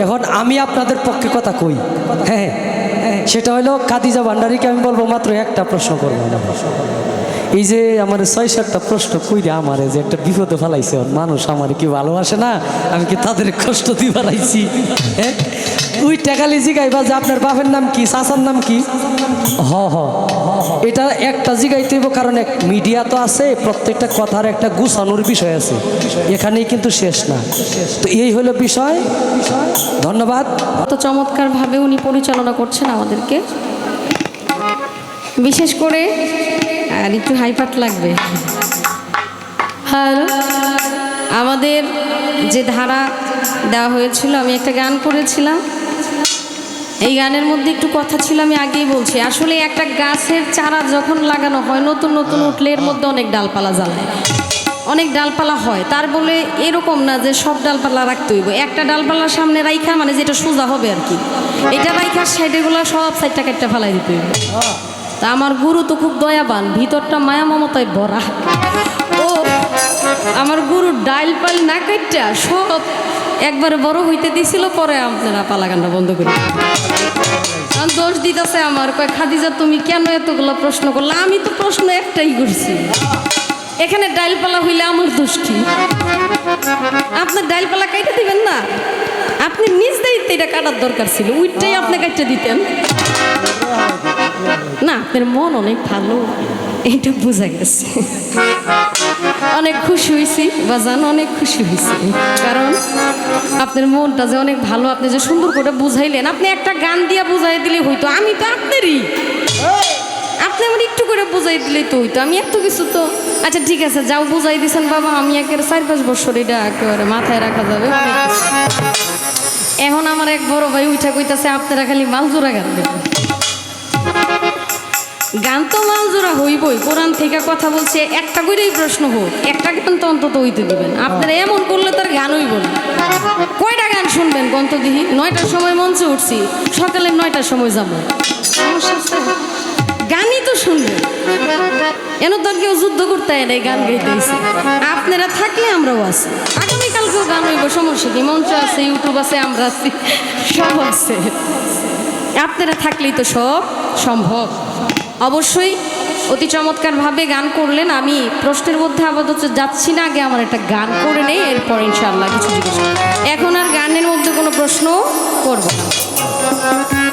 এখন আমি আপনাদের পক্ষে কথা কই। হ্যাঁ হ্যাঁ সেটা হলো খাদিজা ভান্ডারিকে আমি বলব মাত্র একটা প্রশ্ন করব। না এই যে আমার ছয়, সাতটা প্রশ্ন কইরে আমার যে একটা বিপদে ফেলাইছে মানুষ আমার কি ভালোবাসে না? আমি কি তাদের কষ্ট দিয়ে ফেলাইছি? হ্যাঁ? ওই টাকালি জিগাইবা যে আপনার বাপের নাম কি, চাচার নাম কি? হ হ। এটা একটা জিগাইতে হইব, কারণ এক মিডিয়া তো আছে, প্রত্যেকটা কথার একটা গুছানোর বিষয় আছে। এখানেই কিন্তু শেষ না। তো এই হলো বিষয়। ধন্যবাদ। তো চমৎকারভাবে উনি পরিচালনা করছেন আমাদেরকে। বিশেষ করে, আর একটু হাইপাট লাগবে। হ্যালো আমাদের যে ধারা দেওয়া হয়েছিল, আমি একটা গান করেছিলাম। এই গানের মধ্যে একটু কথা ছিল, আমি আগেই বলছি। আসলে একটা গাছের চারা যখন লাগানো হয়, নতুন নতুন উঠলে এর মধ্যে অনেক ডালপালা জ্বালায় অনেক ডালপালা হয়। তার বলে এরকম না যে সব ডালপালা রাখতে হইব। একটা ডালপালার সামনে রাইখা মানে যেটা সোজা হবে আর কি। এটা রাইখার সাইডেগুলো সব সাইডটা কাটটা ফেলাই দিতে হইব। তা আমার গুরু তো খুব দয়াবান, ভিতরটা মায়া মমতায় ভরা। আমার গুরু ডাইল পাল না কাটটা সব একবারে বড় হইতে দিছিল, পরে আপনারা পালাগানটা বন্ধ করে। দোষ দিতেছে আমার। কয়, খাদিজা, তুমি কেন এতগুলো প্রশ্ন করলে? আমি তো প্রশ্ন একটাই করছি। এখানে ডাইলপালা হইলে আমার দোষ কি? আপনার ডাইলপালা কাইটে দিবেন না? আপনি নিজ দায়িত্বে এটা কাটার দরকার ছিল উইটটাই আপনি কাটতে দিতেন। না, আপনার মন অনেক ভালো। এইটা বোঝা গেছে। অনেক খুশি হয়েছি বাজান, অনেক খুশি হয়েছি কারণ আপনার মনটা যে অনেক ভালো, আপনি যে সুন্দর করে বুঝাইলেন, আপনি একটা গান দিয়া বুঝাই দিলে হইতো, আমি তো আপনারই। আপনি আমার একটু করে বুঝাই দিলেই তো হইতো, আমি এত কিছু তো আচ্ছা ঠিক আছে, যাও বুঝাই দিছেন বাবা, আমি একের চার পাঁচ বছর এটা একেবারে মাথায় রাখা যাবে। এখন আমার এক বড় ভাই উঠা কইতাছে, আপনারা খালি মালজোড়া গান দেবেন। গান তো মালজোড়া হইবই। কোরআন থেকে কথা বলছে একটা করেই প্রশ্ন হোক একটা গান তো অন্তত হইতে দিবেন। আপনারা এমন করলে তার গান হইব না। কয়টা গান শুনবেন গন্ত দিহি নয়টার সময় মঞ্চে উঠছি সকালে নয়টার সময় যাব। গানই তো শুনবেন এন তো কেউ যুদ্ধ করতে হয় না এই গান গাইতেছে আপনারা থাকলে আমরাও আছি। আগামীকালকেও গান হইব সমস্যা কি? মঞ্চ আছে ইউটিউব আছে আমরা আছি। সব আছে। আপনারা থাকলেই তো সব সম্ভব। অবশ্যই অতি চমৎকারভাবে গান করলেন। আমি প্রশ্নের মধ্যে আপাতত যাচ্ছি না, আগে আমার একটা গান করে নেই, এরপর ইনশাল্লাহ কিছু জিজ্ঞেস এখন আর গানের মধ্যে কোনো প্রশ্ন করব না।